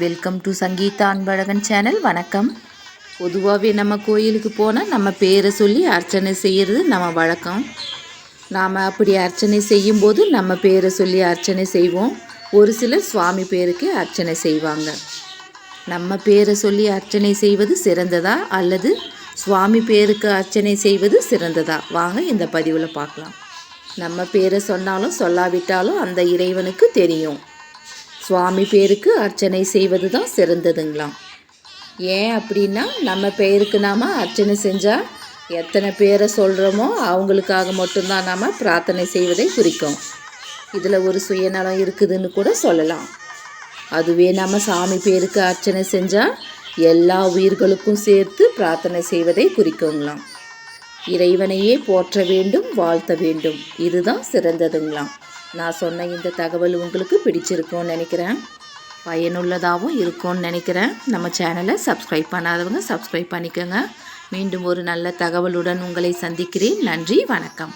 Welcome to Sangeetha Anbazhagan channel வணக்கம். பொதுவாகவே நம்ம கோயிலுக்கு போனால் நம்ம பேரை சொல்லி அர்ச்சனை செய்கிறது நம்ம வழக்கம். நாம் அப்படி அர்ச்சனை செய்யும்போது நம்ம பேரை சொல்லி அர்ச்சனை செய்வோம். ஒரு சிலர் சுவாமி பேருக்கு அர்ச்சனை செய்வாங்க. நம்ம பேரை சொல்லி அர்ச்சனை செய்வது சிறந்ததா அல்லது சுவாமி பேருக்கு அர்ச்சனை செய்வது சிறந்ததா? வாங்க இந்த பதிவில் பார்க்கலாம். நம்ம பேரை சொன்னாலும் சொல்லாவிட்டாலும் அந்த இறைவனுக்கு தெரியும். சுவாமி பேருக்கு அர்ச்சனை செய்வது தான் சிறந்ததுங்களாம். ஏன் அப்படின்னா நம்ம பெயருக்கு நாம் அர்ச்சனை செஞ்சால் எத்தனை பேரை சொல்கிறோமோ அவங்களுக்காக மட்டும்தான் நாம் பிரார்த்தனை செய்வதை குறிக்கும். இதில் ஒரு சுயநலம் இருக்குதுன்னு கூட சொல்லலாம். அதுவே நம்ம சாமி பேருக்கு அர்ச்சனை செஞ்சால் எல்லா உயிர்களுக்கும் சேர்த்து பிரார்த்தனை செய்வதை குறிக்குங்களாம். இறைவனையே போற்ற வேண்டும் வாழ்த்த வேண்டும். இதுதான் சிறந்ததுங்களாம். நான் சொன்ன இந்த தகவல் உங்களுக்கு பிடிச்சிருக்கும்னு நினைக்கிறேன். பயனுள்ளதாகவும் இருக்கும்னு நினைக்கிறேன். நம்ம சேனலை சப்ஸ்கிரைப் பண்ணாதவங்க சப்ஸ்கிரைப் பண்ணிக்கோங்க. மீண்டும் ஒரு நல்ல தகவலுடன் உங்களை சந்திக்கிறேன். நன்றி வணக்கம்.